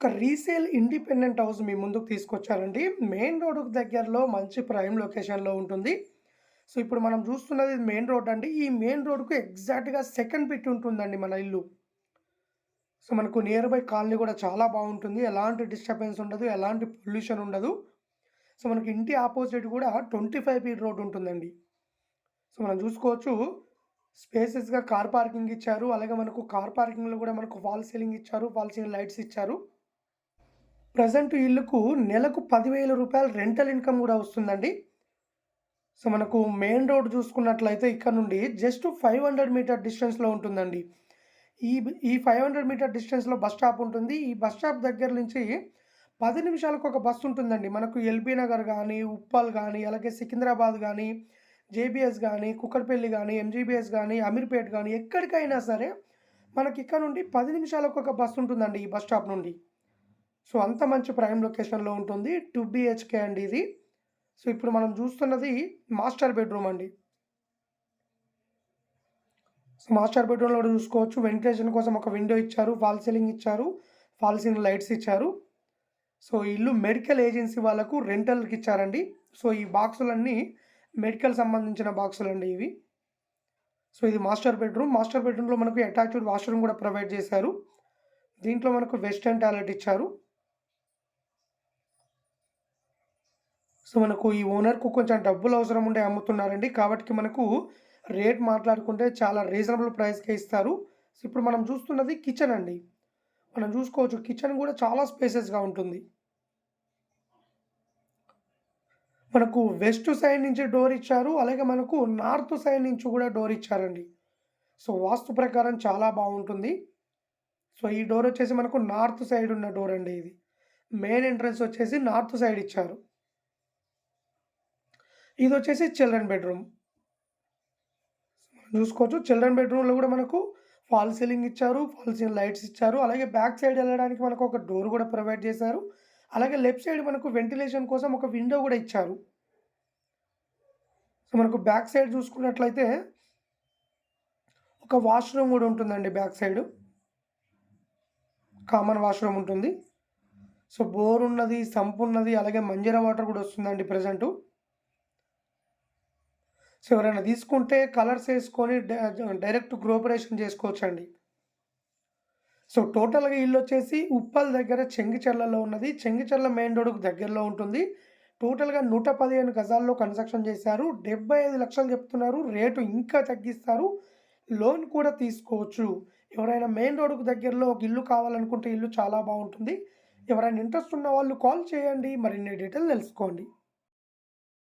ఒక resale independent house మీ ముందుకు తీసుకొచ్చారండి. మెయిన్ రోడ్డుకు దగ్గరలో మంచి ప్రైమ్ లొకేషన్‌లో ఉంటుంది. సో, ఇప్పుడు మనం చూస్తున్నది మెయిన్ రోడ్ అండి. ఈ మెయిన్ రోడ్‌కు ఎగ్జాక్ట్‌గా సెకండ్ బిట్ ఉంటుందండి మన ఇల్లు. సో, మనకు నియర్ బై కాలనీ కూడా చాలా బాగుంటుంది ఎలాంటి డిస్టర్బెన్స్ ఉండదు. ఎలాంటి పొల్యూషన్ ఉండదు. సో, మనకి ఇంటి ఆపోజిట్ కూడా 25 ఫీట్ రోడ్ ఉంటుందండి. సో, మనం చూసుకోవచ్చు స్పేసెస్‌గా కార్ పార్కింగ్ ఇచ్చారు. అలాగే మనకు కార్ పార్కింగ్‌లో కూడా మనకు ఫాల్ సీలింగ్ ఇచ్చారు. ఫాల్ సీలింగ్ లైట్స్ ఇచ్చారు. ప్రజెంట్ ఇల్లుకు నెలకు పదివేల రూపాయలు రెంటల్ ఇన్‌కమ్ కూడా వస్తుందండి. సో, మనకు మెయిన్ రోడ్ చూసుకున్నట్లయితే ఇక్కడ నుండి జస్ట్ 500 మీటర్ డిస్టెన్స్‌లో ఉంటుందండి. ఈ ఈ ఫైవ్ హండ్రెడ్ మీటర్ డిస్టెన్స్‌లో బస్ స్టాప్ ఉంటుంది. ఈ బస్ స్టాప్ దగ్గర నుంచి పది నిమిషాలకు ఒక బస్సు ఉంటుందండి. మనకు ఎల్బీ నగర్ కానీ ఉప్పల్ కానీ అలాగే సికింద్రాబాద్ కానీ జేబీఎస్ కానీ కుక్కట్పల్లి కానీ ఎంజీబీఎస్ కానీ అమీర్పేట్ కానీ ఎక్కడికైనా సరే మనకి ఇక్కడ నుండి పది నిమిషాలకు ఒక బస్సు ఉంటుందండి ఈ బస్ స్టాప్ నుండి. సో, అంత మంచి ప్రైమ్ లొకేషన్‌లో ఉంటుంది. టూ బీహెచ్‌కే అండి ఇది. సో, ఇప్పుడు మనం చూస్తున్నది మాస్టర్ బెడ్‌రూమ్ అండి. సో, మాస్టర్ బెడ్‌రూమ్‌లో కూడా చూసుకోవచ్చు వెంటిలేషన్ కోసం ఒక విండో ఇచ్చారు. ఫాల్ సీలింగ్ ఇచ్చారు. ఫాల్ సీలింగ్ లైట్స్ ఇచ్చారు. సో, ఇల్లు మెడికల్ ఏజెన్సీ వాళ్ళకు రెంటల్‌కి ఇచ్చారండి. సో, ఈ బాక్సులన్నీ మెడికల్ సంబంధించిన బాక్సులండి ఇవి. సో, ఇది మాస్టర్ బెడ్‌రూమ్. మాస్టర్ బెడ్‌రూమ్‌లో మనకు అటాచ్డ్ వాష్‌రూమ్ కూడా ప్రొవైడ్ చేశారు. దీంట్లో మనకు వెస్టర్న్ టాయిలెట్ ఇచ్చారు. సో, మనకు ఈ ఓనర్‌కు కొంచెం డబ్బులు అవసరం ఉండి అమ్ముతున్నారండి. కాబట్టి మనకు రేట్ మాట్లాడుకుంటే చాలా రీజనబుల్ ప్రైస్‌కే ఇస్తారు. సో, ఇప్పుడు మనం చూస్తున్నది కిచెన్ అండి. మనం చూసుకోవచ్చు కిచెన్ కూడా చాలా స్పేసెస్‌గా ఉంటుంది. మనకు వెస్ట్ సైడ్ నుంచి డోర్ ఇచ్చారు. అలాగే మనకు నార్త్ సైడ్ నుంచి కూడా డోర్ ఇచ్చారండి. సో, వాస్తు ప్రకారం చాలా బాగుంటుంది సో, ఈ డోర్ వచ్చేసి మనకు నార్త్ సైడ్ ఉన్న డోర్ అండి ఇది. మెయిన్ ఎంట్రన్స్ వచ్చేసి నార్త్ సైడ్ ఇచ్చారు. ఇది వచ్చేసి చిల్డ్రన్ బెడ్‌రూమ్. చూసుకోవచ్చు చిల్డ్రన్ బెడ్‌రూమ్‌లో కూడా మనకు ఫాల్ సీలింగ్ ఇచ్చారు. ఫాల్ సీలింగ్ లైట్స్ ఇచ్చారు. అలాగే బ్యాక్ సైడ్ వెళ్ళడానికి మనకు ఒక డోర్ కూడా ప్రొవైడ్ చేశారు. అలాగే లెఫ్ట్ సైడ్ మనకు వెంటిలేషన్ కోసం ఒక విండో కూడా ఇచ్చారు. సో, మనకు బ్యాక్ సైడ్ చూసుకున్నట్లయితే ఒక వాష్‌రూమ్ కూడా ఉంటుందండి బ్యాక్ సైడ్ కామన్ వాష్‌రూమ్ ఉంటుంది. సో, బోర్ ఉన్నది, సంప్ ఉన్నది. అలాగే మంజీరా వాటర్ కూడా వస్తుందండి ప్రజెంటు సో, ఎవరైనా తీసుకుంటే కలర్స్ వేసుకొని డైరెక్ట్ డైరెక్ట్ చేసుకోవచ్చు చేసుకోవచ్చండి. సో, టోటల్‌గా ఇల్లు వచ్చేసి ఉప్పల్ దగ్గర చెంగిచెర్లలో ఉన్నది. చెంగిచెర్ల మెయిన్ రోడ్‌కు దగ్గరలో ఉంటుంది. టోటల్‌గా 115 గజాల్లో కన్‌స్ట్రక్షన్ చేశారు. 75,00,000 చెప్తున్నారు. రేటు ఇంకా తగ్గిస్తారు. లోన్ కూడా తీసుకోవచ్చు. ఎవరైనా మెయిన్ రోడ్‌కు దగ్గరలో ఒక ఇల్లు కావాలనుకుంటే ఇల్లు చాలా బాగుంటుంది ఎవరైనా ఇంట్రెస్ట్ ఉన్న వాళ్ళు కాల్ చేయండి. మరిన్ని డీటెయిల్ తెలుసుకోండి.